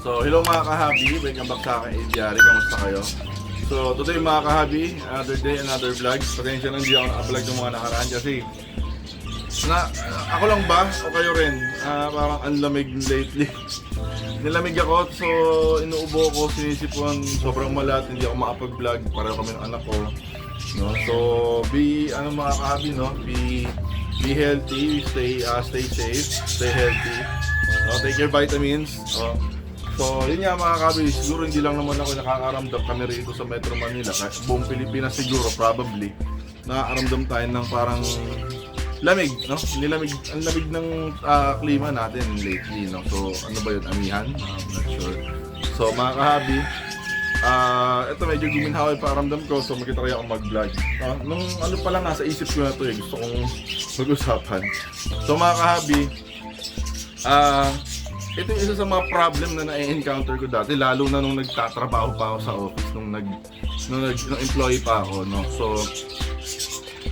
So, hello mga kahabi. Welcome back sa akin, Aviary. Kamusta kayo? So, today mga kahabi, another day, another vlog. Pasensya na hindi ako na-upload ng mga nakaraan kasi na, ako lang ba o kayo rin? Ah, parang ang lamig lately. Nilamig ako, so inuubo ko, sinisipon, sobrang malat, hindi ako makapag-vlog, pareho kami ng anak ko. No? So, be, ano mga kahabi, no? Be, be healthy, stay, uh, stay safe, stay healthy. No? Take your vitamins. Oh. So, yun nga mga kahabi, siguro hindi lang naman ako nakakaramdam kami rito sa Metro Manila. Kahit buong Pilipinas siguro, probably, nakakaramdam tayo ng parang lamig, no? Nilamig, ang lamig ng ah, klima natin lately, no? So, ano ba yun? Amihan? I'm not sure. So, mga kahabi, ah, ito medyo guminhawa yung paramdam ko, so magkita kaya akong mag-vlog. No? Nung ano pa lang nasa isip ko na to eh, gusto kong mag-usapan. So, mga kahabi, ah, ito yung isa sa mga problem na na-encounter ko dati, lalo na nung nagtatrabaho pa ako sa office, nung nag, nung, nag, nung employee pa ako, no? So,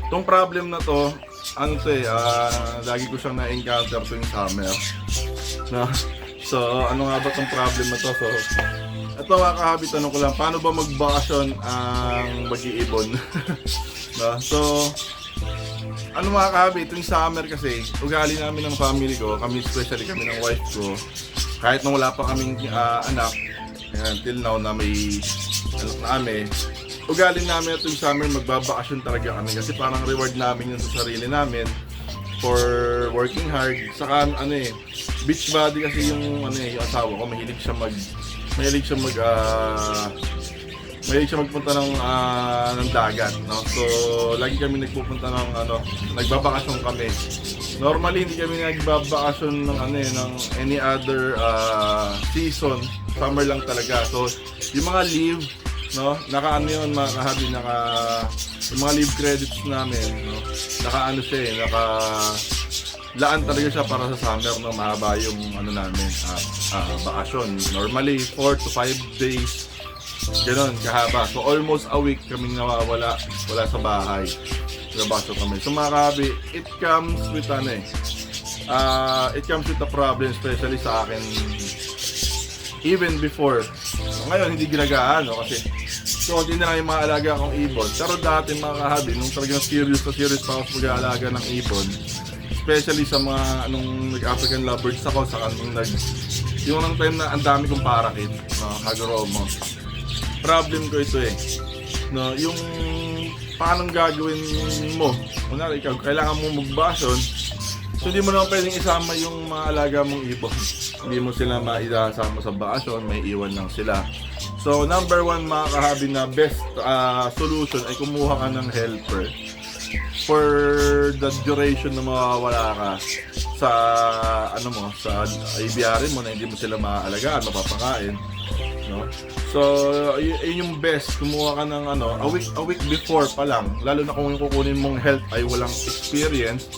Tong problem na to, ano to eh, ah, lagi ko siyang na-encounter tuwing summer. No? So, ano nga ba tong problem na to? So, ito mga kahabi, tanong ko lang, paano ba magbakasyon ang mag-iibon? no? So, ano mga kahabi, tuwing summer kasi, ugali namin ng family ko, kami especially kami ng wife ko, kahit nung wala pa kaming ah, anak, until now na may anak na kami, ugali namin at yung summer magbabakasyon talaga kami kasi parang reward namin yun sa sarili namin for working hard. Saka ano eh, beach body kasi yung ano eh, yung asawa ko, mahilig siya mag mahilig siya mag ah, mahilig siya magpunta ng ah, ng dagat, no? So, lagi kami nagpupunta ng ano, nagbabakasyon kami. Normally hindi kami nagbabakasyon ng ano eh, ng any other ah, season. Summer lang talaga. So, yung mga leave no? Naka ano yun mga kahabi, naka yung mga leave credits namin, no? Naka ano siya eh, naka laan talaga siya para sa summer no? Mahaba yung ano namin ah ah, bakasyon normally 4 to 5 days. Ganun kahaba. So almost a week kaming nawawala. Wala sa bahay. Nabasok kami. So mga kahabi it comes with ano eh ah it comes with a problem especially sa akin even before. So, ngayon, hindi ginagaan, no? Kasi, so, hindi na yung mga akong ibon. Pero dati, mga kahabi, nung talagang serious na serious pa ako sa pag-aalaga ng ibon, especially sa mga, anong nag-African lovebirds ako, sa kanong nag, yung nang time na ang dami kong parakit, no? Hagoromo. Problem ko ito eh. No, yung paano gagawin mo? Kunwari, ikaw, kailangan mo magbasyon, So hindi mo naman pwedeng isama yung mga alaga mong ibon. Hindi mo sila maisasama sa bakasyon, may iwan lang sila. So number one mga kahabi na best ah, solution ay kumuha ka ng helper for the duration na mawawala ka sa ano mo sa aviary mo na hindi mo sila maaalagaan, mapapakain no? So, yun yung best. Kumuha ka ng ano, a week, a week before pa lang. Lalo na kung yung kukunin mong health ay walang experience,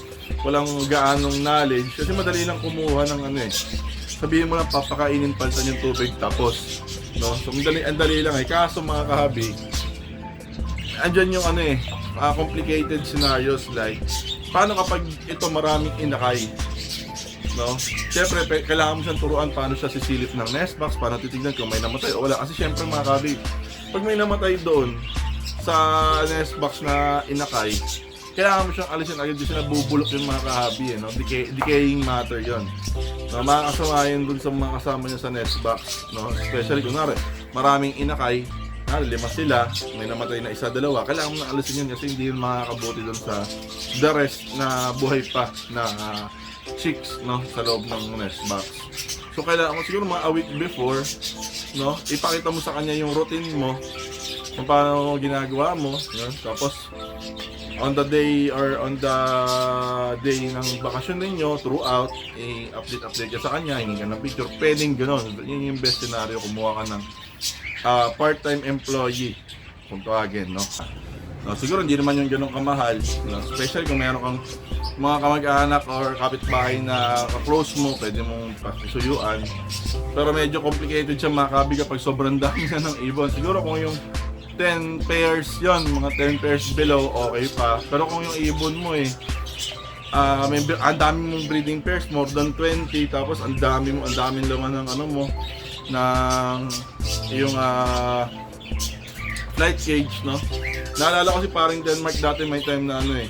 walang gaanong knowledge. Kasi madali lang kumuha ng ano eh. Sabihin mo lang, papakainin paltan yung tubig tapos. No? So, ang dali, ang dali lang eh. Kaso mga kahabi, andyan yung ano eh, ah, complicated scenarios like, paano kapag ito maraming inakay? No? Siyempre, pe- kailangan mo siyang turuan paano siya sisilip ng nest box, paano titignan kung may namatay o wala. Kasi siyempre mga kabi, pag may namatay doon sa nest box na inakay, kailangan mo siyang alisin agad kasi nabubulok yung mga kahabi eh, no? Decay, decaying matter yon no, makakasama yun dun sa mga kasama niya sa nest box no? especially kunwari maraming inakay ah, lima sila, may namatay na isa, dalawa, kailangan mo alisin yun kasi hindi yun makakabuti dun sa the rest na buhay pa na ah, chicks no sa loob ng nest box. So kailangan mo siguro mga a week before no, ipakita mo sa kanya yung routine mo kung paano ginagawa mo, no? Tapos on the day or on the day ng bakasyon ninyo throughout, i-update update ka sa kanya, hingi ka ng picture, pwedeng gano'n. Yun yung best scenario, kumuha ka ng ah, part-time employee kung tawagin, no? No, siguro hindi naman yung ganun kamahal, no? especially kung meron kang mga kamag-anak or kapitbahay na ka-close mo, pwede mong pasisuyuan. Pero medyo complicated siya makabi kapag sobrang dami na ng ibon. Siguro kung yung 10 pairs yon mga 10 pairs below, okay pa. Pero kung yung ibon mo eh, ah may ang dami mong breeding pairs, more than 20, tapos ang dami mo, ang daming laman ng ano mo, ng yung ah flight cage, no? Naalala ko si paring Denmark dati may time na ano eh,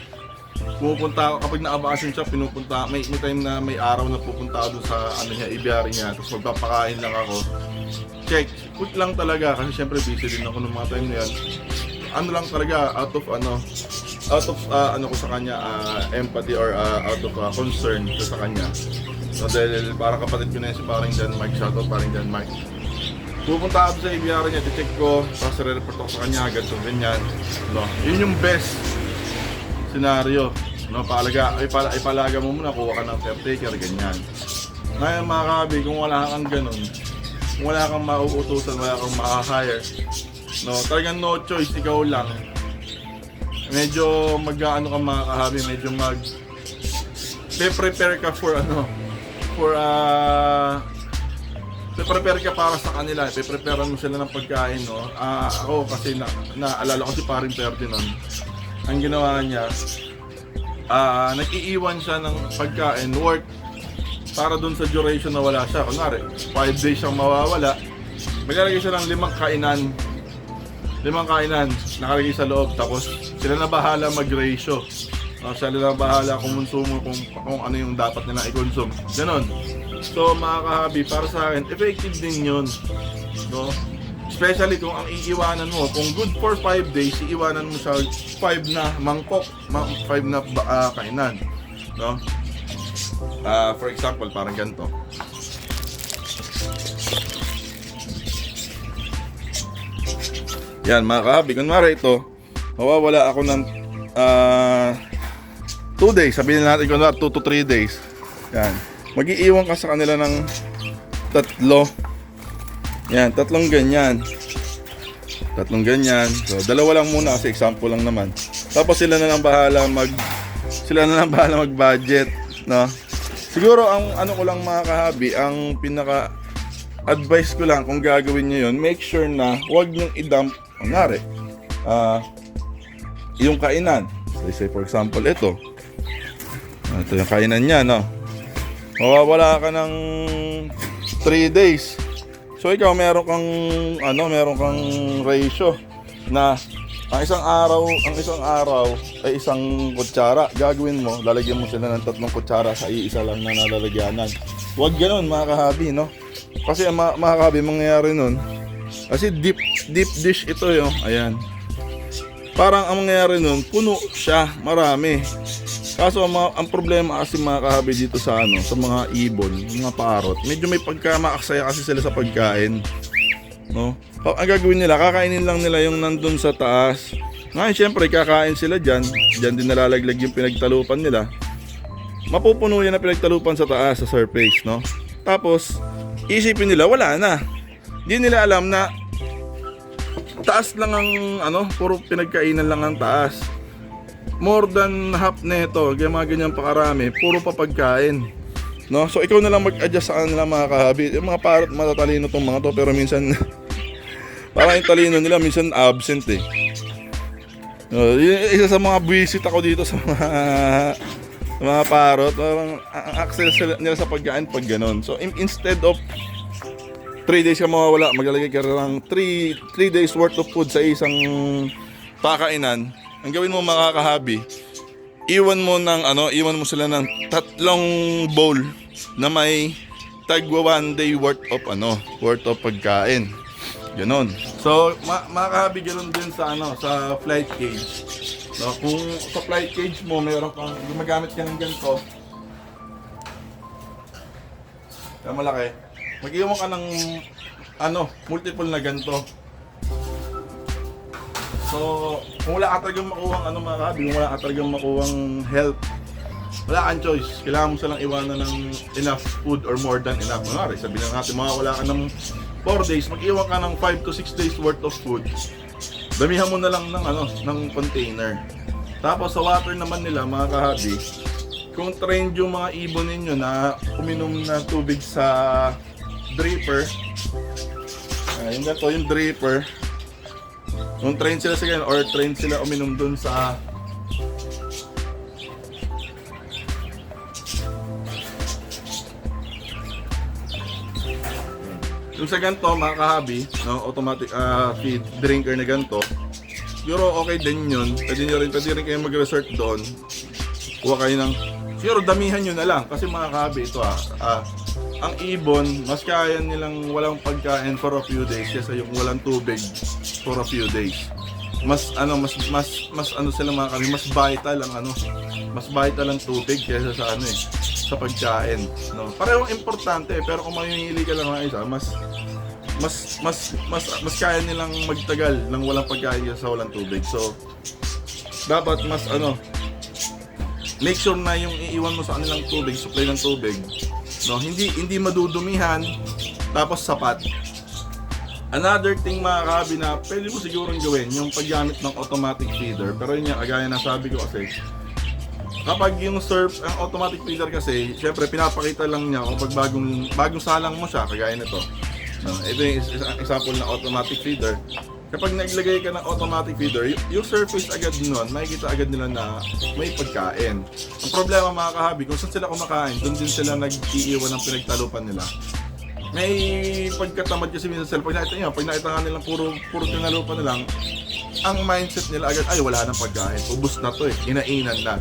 pumupunta ako, kapag naabasyon siya, pinupunta, may, may time na may araw na pupunta ako sa ano niya, ibiari niya, tapos magpapakain lang ako. Check, put lang talaga, kasi syempre busy din ako ng mga time na yan. Ano lang talaga, out of ano, out of ah, ano ko sa kanya, ah, empathy or ah, out of ah, concern sa kanya. So dahil parang kapatid ko na yun si paring Denmark, shoutout paring Denmark. Pupunta ako sa ibiari niya, check ko, tapos re-report ako sa kanya, ganito, ganyan. No, yun yung best senaryo. No, paalaga, ay, pala, ay palaga mo muna, kuha ka ng caretaker, ganyan. Ngayon mga kabi, kung wala kang ganun, kung wala kang mauutusan, wala kang ma-hire, no, talagang no choice, ikaw lang. Medyo mag-ano ka mga kahabi, medyo mag prepare ka for ano, for uh, prepare ka para sa kanila, prepare mo sila ng pagkain, no. Ah, ako kasi na, naalala ko si Paring Ferdinand, ang ginawa niya, ah nag-iiwan siya ng pagkain work para dun sa duration na wala siya. Kunwari, 5 days siyang mawawala, maglalagay siya ng limang kainan. Limang kainan, nakalagay sa loob. Tapos, sila na bahala mag-ratio. No, sila na bahala kung konsumo, kung, kung ano yung dapat nila i-consume. Ganon. So, mga kahabi, para sa akin, effective din yun. No? Especially kung ang iiwanan mo, kung good for 5 days, iiwanan mo siya 5 na mangkok, 5 na ah, kainan. No? Ah, for example, parang ganito. Yan, mga kahabi. Kunwari ito, mawawala ako ng 2 days. Sabihin natin kunwari 2 to 3 days. Yan. Mag-iiwan ka sa kanila ng tatlo. Yan, tatlong ganyan. Tatlong ganyan. So, dalawa lang muna kasi example lang naman. Tapos sila na lang bahala mag sila na lang bahala mag-budget, no? Siguro ang ano ko lang mga kahabi, ang pinaka advice ko lang kung gagawin niyo 'yon, make sure na huwag niyong i-dump kunwari. Ah, yung kainan. Let's say for example ito. Ito yung kainan niya, no? Mawawala ka ng 3 days. So ikaw meron kang ano, meron kang ratio na ang isang araw, ang isang araw ay isang kutsara. Gagawin mo, lalagyan mo sila ng tatlong kutsara sa iisa lang na nalalagyanan. Huwag ganoon mga kahabi, no? Kasi mga, mga kahabi, mangyayari nun, kasi deep, deep dish ito yo. Ayan. Parang ang mangyayari nun, puno siya, marami. Kaso ang, mga- ang problema kasi mga kahabi dito sa ano, sa mga ibon, mga parot, medyo may pagka maaksaya kasi sila sa pagkain. No? Ang gagawin nila, kakainin lang nila yung nandun sa taas. Ngayon, syempre, kakain sila dyan. Dyan din nalalaglag yung pinagtalupan nila. Mapupuno yan na pinagtalupan sa taas, sa surface, no? Tapos, isipin nila, wala na. Hindi nila alam na taas lang ang, ano, puro pinagkainan lang ang taas. More than half neto, kaya mga ganyan pakarami, puro pa pagkain. No? So ikaw na lang mag-adjust sa kanila mga kahabi. Yung mga parot matatalino tong mga to pero minsan parang yung talino nila minsan absent eh. No, isa sa mga visit ako dito sa mga sa mga parot, parang ang access nila sa pagkain pag ganon. So in- instead of 3 days ka mawawala, maglalagay ka ng 3 3 days worth of food sa isang pakainan. Ang gawin mo mga kahabi, iwan mo ng ano, iwan mo sila ng tatlong bowl na may tagwa one day worth of ano, worth of pagkain. Ganon. So, ma makakabi ganon din sa ano, sa flight cage. No, kung sa flight cage mo, meron kang gumagamit ka ng ganito. Kaya malaki. Mag-iwan ka ng ano, multiple na ganito. So, kung wala ka talagang makuhang ano mga kabi, kung wala ka talagang makuhang help, wala kang choice. Kailangan mo silang iwanan ng enough food or more than enough. Kunwari, sabihin na natin mga wala ka ng 4 days, mag-iwan ka ng 5 to 6 days worth of food. Damihan mo na lang ng ano, ng container. Tapos sa water naman nila mga kahabi, kung trained yung mga ibon ninyo na uminom ng tubig sa dripper, uh, yung gato, yung dripper, Nung train sila sa ganyan, or train sila uminom dun sa... Yung sa ganito, mga kahabi, no, automatic uh, feed drinker na ganito, siguro okay din yun. Pwede nyo rin, pwede rin kayo mag-resort doon. Kuha kayo ng siguro damihan nyo na lang. Kasi mga kahabi, ito ah, ah, ang ibon, mas kaya nilang walang pagkain for a few days kaysa yung walang tubig for a few days. Mas ano, mas mas mas ano sila mga kahabi, mas vital ang ano, mas vital ang tubig kaysa sa ano eh, sa pagkain, no. Parehong importante, pero kung mamimili ka lang ng isa, mas mas mas mas mas kaya nilang magtagal ng walang pagkain sa walang tubig. So dapat mas ano make sure na yung iiwan mo sa kanilang tubig, supply ng tubig, no, hindi hindi madudumihan tapos sapat. Another thing mga kabi na pwede mo sigurong gawin yung paggamit ng automatic feeder. Pero yun yung kagaya na sabi ko kasi, kapag yung surf, ang automatic feeder kasi, syempre pinapakita lang niya kapag bagong, bagong salang mo siya, kagaya nito. No, ito yung example ng automatic feeder. Kapag naglagay ka ng automatic feeder, yung surface agad nun, makikita agad nila na may pagkain. Ang problema mga kahabi, kung saan sila kumakain, doon din sila nag-iiwan ng pinagtalupan nila. May pagkatamad kasi minsan sila, pag nakita nyo, pag nakita nga nilang puro, puro tinalupan na lang, ang mindset nila agad, ay wala nang pagkain, ubus na to eh, inainan na.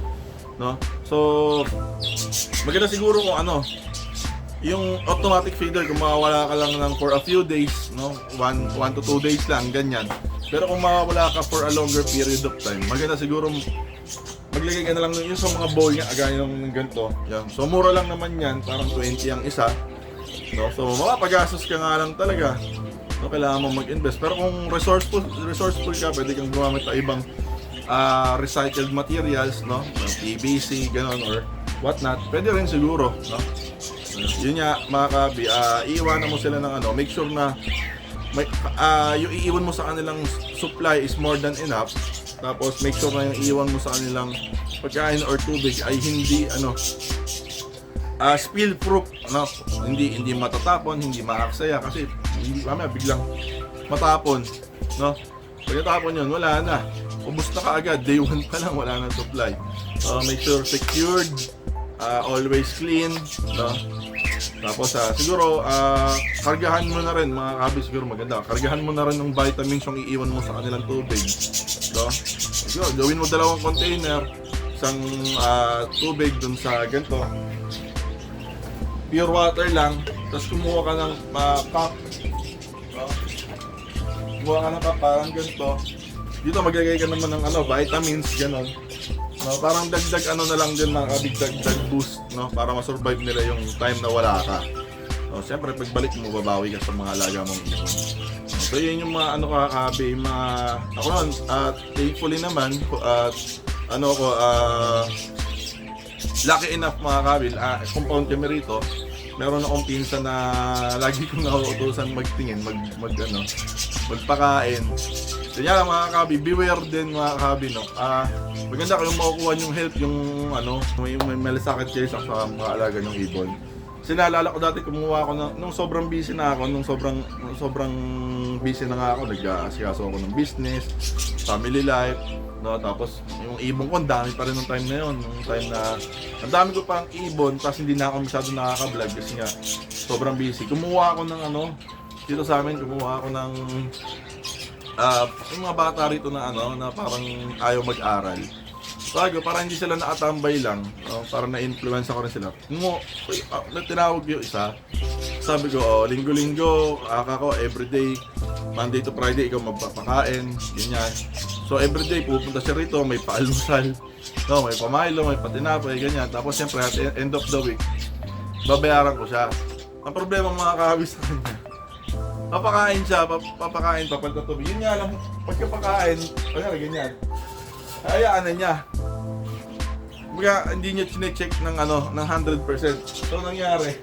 No? So, maganda siguro kung ano, yung automatic feeder, kung mawawala ka lang ng for a few days, no? One, one to two days lang, ganyan. Pero kung mawawala ka for a longer period of time, maganda siguro maglagay ka na lang yung sa mga bowl niya, agaya ng ganito. Yan. So, mura lang naman yan, parang 20 ang isa. No? So, mapapagastos ka nga lang talaga. No, kailangan mo mag-invest. Pero kung resourceful, resourceful ka, pwede kang gumamit ng ibang ah, recycled materials, no? Ng PVC, ganon, or whatnot. Pwede rin siguro, no? Yun nga, mga kabi, ah, iiwanan mo sila ng ano, make sure na may, ah, yung iiwan mo sa kanilang supply is more than enough. Tapos make sure na yung iiwan mo sa kanilang pagkain or tubig ay hindi ano ah spill proof ano hindi hindi matatapon hindi maaksaya kasi hindi mamaya biglang matapon no? Pagkatapon yun wala na. Ubos na kaagad. Day one pa lang wala nang supply. So make sure secured ah, always clean no tapos ah, siguro ah, kargahan mo na rin mga kabi siguro maganda kargahan mo na rin ng vitamins yung iiwan mo sa kanilang tubig no siguro gawin mo dalawang container isang ah, tubig dun sa ganito pure water lang, tapos kumuha ka ng uh, cup. No? Kumuha ka ng cup, parang ganito. Dito maglagay ka naman ng ano, vitamins, gano'n. No, parang dagdag ano na lang din mga kabig, dagdag boost, no? Para ma-survive nila yung time na wala ka. No, Siyempre, pagbalik mo, babawi ka sa mga alaga mong ibon. So, yun yung mga ano kakabi, mga... Ako nun, at thankfully naman, at ano ko, ah lucky enough mga kabil, ah, compound kami rito, meron akong pinsan na lagi kong nauutosan magtingin, mag, mag ano, magpakain. Kanya lang mga kabi, beware din mga kabi, no? Ah, maganda kayong makukuha yung help, yung ano, may, may malasakit kayo sa mga alaga ng ibon. Kasi naalala ko dati kumuha ako ng, nung sobrang busy na ako, nung sobrang, nung sobrang busy na nga ako, nag-aasikaso ako ng business, family life, no? Tapos yung ibon ko, ang dami pa rin ng time na yun, nung time na, ang dami ko pang ibon, tapos hindi na ako masyado nakaka-vlog kasi nga, sobrang busy. Kumuha ako ng ano, dito sa amin, kumuha ako ng, ah, yung mga bata rito na ano, na parang ayaw mag-aral. Sabi ko, parang hindi sila nakatambay lang. No? Parang na-influence ako rin sila. Mo, uh, tinawag yung isa. Sabi ko, oh, linggo-linggo, aka ko, everyday, Monday to Friday, ikaw magpapakain, ganyan. So, everyday, pupunta siya rito, may paalmusal, no, may pamilo, may patinapay, ganyan. Tapos, siyempre, at end of the week, babayaran ko siya. Ang problema mga kahawis sa kanya, papakain siya, pap- papakain, papalta tubig. Yun nga lang, pagkapakain, kanya ganyan. Hayaan na niya. Mga hindi niya chine-check ng ano, ng 100%. So nangyari,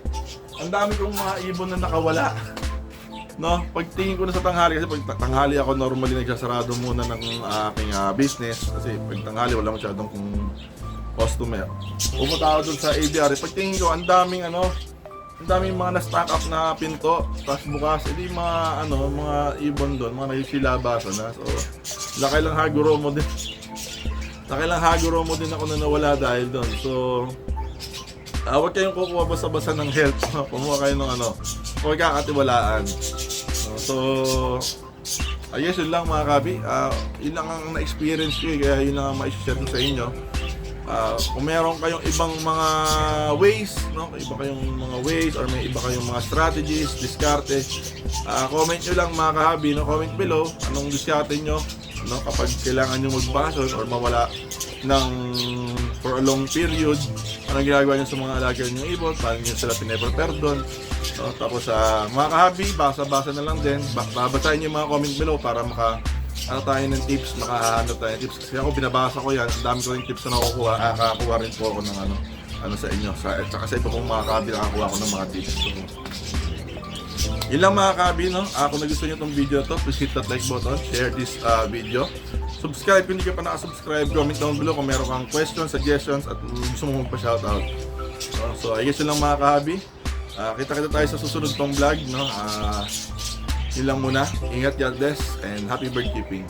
ang dami kong mga ibon na nakawala. No, pagtingin ko na sa tanghali kasi pag tanghali ako normally nagsasarado muna ng aking ah, business kasi pag tanghali wala masyadong kung customer. Pumunta ako dun sa ABR, pagtingin ko ang daming ano, ang daming mga na-stack up na pinto. Tapos bukas, edi mga ano, mga ibon doon, mga nagsilabasan na. So, laki lang haguro mo din. Laki lang haguro mo din ako na nawala dahil doon. So, Ah, huwag kayong kukuha basta-basta ng health. no? Kumuha kayo ng ano, huwag kakatiwalaan. No, so, I guess yun lang mga kabi. Ah, yun lang ang na-experience ko eh, kaya yun lang ang ma-share ko sa inyo. Ah, kung meron kayong ibang mga ways, no? Iba kayong mga ways or may iba kayong mga strategies, diskarte, ah, comment nyo lang mga kahabi, no? Comment below anong diskarte nyo, no? Kapag kailangan nyo magbason or mawala ng for a long period, anong ginagawa nyo sa mga alaga nyo ibon, paano nyo sila pinaprepare doon, no? Tapos sa mga kahabi, basa-basa na lang din, ba- babasahin nyo yung mga comment below para maka ano tayo ng tips, makahanap tayo ng tips. Kasi ako binabasa ko yan, dami ko rin tips na nakukuha. Nakakakuha rin po ako ng ano, ano sa inyo. Sa, at saka sa iba kong mga kabi, nakakuha ko ng mga tips. So, yun lang mga kabi, no? Ah, kung nagustuhan nyo itong video to, please hit that like button, share this uh, video. Subscribe kung hindi ka pa nakasubscribe, comment down below kung meron kang questions, suggestions, at gusto mo magpa-shoutout. So, so, I guess yun lang mga kabi. Ah, kita-kita tayo sa susunod tong vlog, no? Ah, yun lang muna. Ingat, God and happy bird keeping.